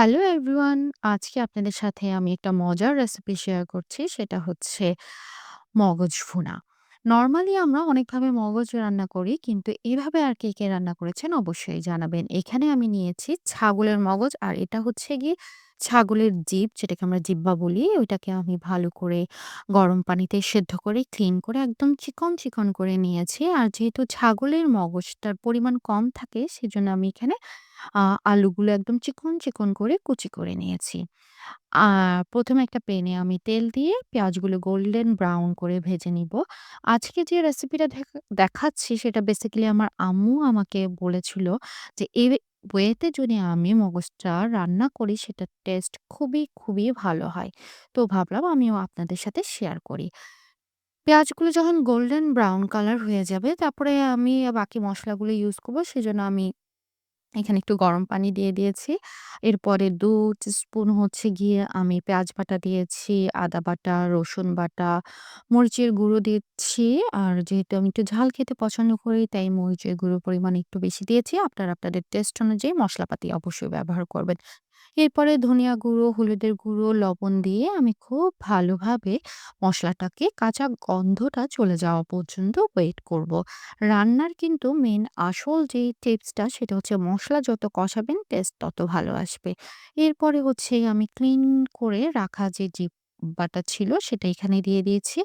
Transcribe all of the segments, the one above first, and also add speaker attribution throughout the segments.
Speaker 1: Hello everyone. আজকে আপনাদের সাথে আমি একটা মজার রেসিপি শেয়ার করছি। সেটা হচ্ছে মগজ ভুনা। নর্মালি আমরা অনেকভাবে মগজ রান্না করি। কিন্তু এভাবে আর কে, কে রান্না করেছেন অবশ্যই জানাবেন। এখানে আমি নিয়েছি ছাগলের মগজ আর এটা হচ্ছে গিয়ে ছাগলের জিব যেটাকে আমরা জিব্বা বলি। ওইটাকে আমি ভালো করে গরম পানিতে সেদ্ধ করে ক্লিন করে একদম চিকন, চিকন করে নিয়েছি। আর যেহেতু ছাগলের মগজটার পরিমাণ কম থাকে সেজন্য আমি এখানে আলুগুলো একদম চিকন, চিকন করে কুচি করে নিয়েছি। আর প্রথমে একটা প্যানে আমি তেল দিয়ে পেঁয়াজগুলো গোল্ডেন ব্রাউন করে ভেজে নিব। আজকে যে রেসিপিটা দেখা দেখাচ্ছি সেটা বেসিক্যালি আমার আম্মু আমাকে বলেছিল যে, ওয়েতে যদি আমি মগজটা রান্না করি সেটার টেস্ট খুবই, খুবই ভালো হয়। তো ভাবলাম আমিও আপনাদের সাথে শেয়ার করি। পেঁয়াজগুলো যখন গোল্ডেন ব্রাউন কালার হয়ে যাবে তারপরে আমি বাকি মশলাগুলো ইউজ করব সেজন্য আমি এখানে একটু গরম পানি দিয়ে দিয়েছি। এরপরে ২ স্পুন হচ্ছে গিয়ে আমি পেঁয়াজ বাটা দিয়েছি, আদা বাটা, রসুন বাটা, মরিচের গুঁড়ো দিচ্ছি। আর যেহেতু আমি একটু ঝাল খেতে পছন্দ করি তাই মরিচের গুঁড়োর পরিমাণ একটু বেশি দিয়েছি। আপনারা আপনাদের টেস্ট অনুযায়ী মশলাপাতি অবশ্যই ব্যবহার করবেন। এরপরে ধনিয়া গুঁড়ো, হলুদের গুঁড়ো, লবণ দিয়ে আমি খুব ভালোভাবে মশলাটাকে কাঁচা গন্ধটা চলে যাওয়া পর্যন্ত ওয়েট করব। রান্নার কিন্তু মেন আসল যেই টিপসটা সেটা হচ্ছে মশলা যত কষাবেন টেস্ট তত ভালো আসবে। এরপরে হচ্ছে আমি ক্লিন করে রাখা যে জিব্বাটা ছিল সেটা এখানে দিয়ে দিয়েছি।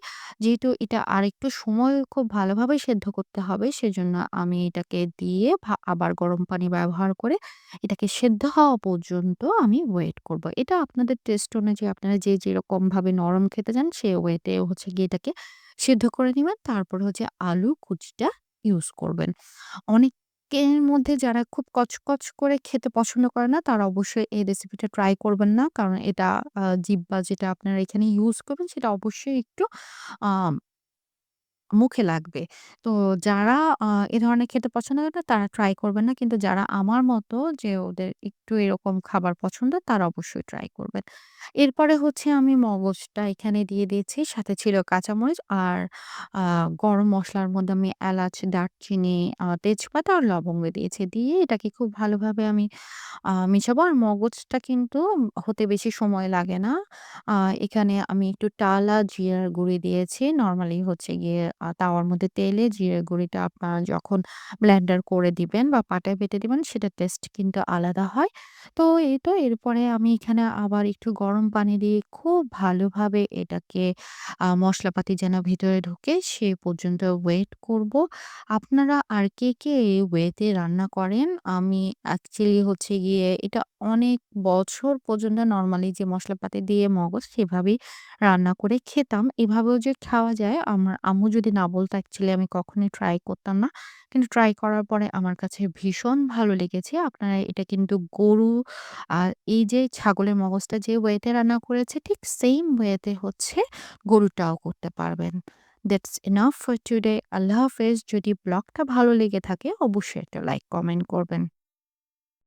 Speaker 1: যেহেতু এটা আরেকটু সময় খুব ভালোভাবে সেদ্ধ করতে হবে, সেজন্য আমি এটাকে দিয়ে আবার গরম পানি ব্যবহার করে এটাকে সেদ্ধ হওয়া পর্যন্ত আমি ওয়েট করব। এটা আপনাদের টেস্ট অনুযায়ী আপনারা যে, যেরকমভাবে নরম খেতে চান সে ওয়েতে হচ্ছে গিয়ে এটাকে সেদ্ধ করে নিবেন। তারপর হচ্ছে আলু কুচিটা ইউজ করবেন। অনেকের মধ্যে যারা খুব কচকচ করে খেতে পছন্দ করে না, তারা অবশ্যই এই রেসিপিটা ট্রাই করবেন না। কারণ এটা জিব্বা যেটা আপনারা এখানে ইউজ করবেন, সেটা অবশ্যই একটু মুখে লাগবে। তো যারা এ ধরনের খেতে পছন্দ করে না তারা ট্রাই করবেন না। কিন্তু যারা আমার মতো যে ওদের একটু এরকম খাবার পছন্দ তারা অবশ্যই ট্রাই করবেন। এরপরে হচ্ছে আমি মগজটা এখানে দিয়ে দিয়েছি। সাথে ছিল কাঁচামরিচ আর গরম মসলার মধ্যে আমি এলাচ, দারচিনি, তেজপাতা আর লবঙ্গ দিয়েছি। দিয়ে এটাকে খুব ভালোভাবে আমি আ মিশাবো। আর মগজটা কিন্তু হতে বেশি সময় লাগে না। এখানে আমি একটু টালা জিরার গুঁড়ি দিয়েছি। নরমালি হচ্ছে গিয়ে তাওয়ার মধ্যে তেলে জিরে গুঁড়িটা আপনারা যখন ব্লেন্ডার করে দিবেন বা পাটায় বেটে দিবেন সেটার টেস্ট কিন্তু আলাদা হয়। তো এই তো এরপরে আমি এখানে আবার একটু গরম পানি দিয়ে খুব ভালোভাবে এটাকে আ মসলাপাতি যেন ভিতরে ঢোকে সে পর্যন্ত ওয়েট করব। আপনারা আর কে, কে এই ওয়েতে রান্না করেন? আমি অ্যাকচুয়ালি হচ্ছে গিয়ে এটা অনেক বছর পর্যন্ত নরমালি যে মশলাপাতি দিয়ে মগজ সেভাবেই রান্না করে খেতাম। এভাবেও যে খাওয়া যায় আমার আম্মু যদি না বলতো অ্যাকচুয়ালি আমি কখনোই ট্রাই করতাম না। কিন্তু ট্রাই করার পরে আমার কাছে ভীষণ ভালো লেগেছে। আপনারা এটা কিন্তু গরু আর এই যে ছাগলের মগজটা যে ওয়েতে রান্না করেছে, ঠিক সেইম ওয়েতে হচ্ছে গরুটাও করতে পারবেন। That's enough for today. আল্লাহ হাফেজ। যদি ব্লগটা ভালো লেগে থাকে, অবশ্যই একটা লাইক কমেন্ট করবেন।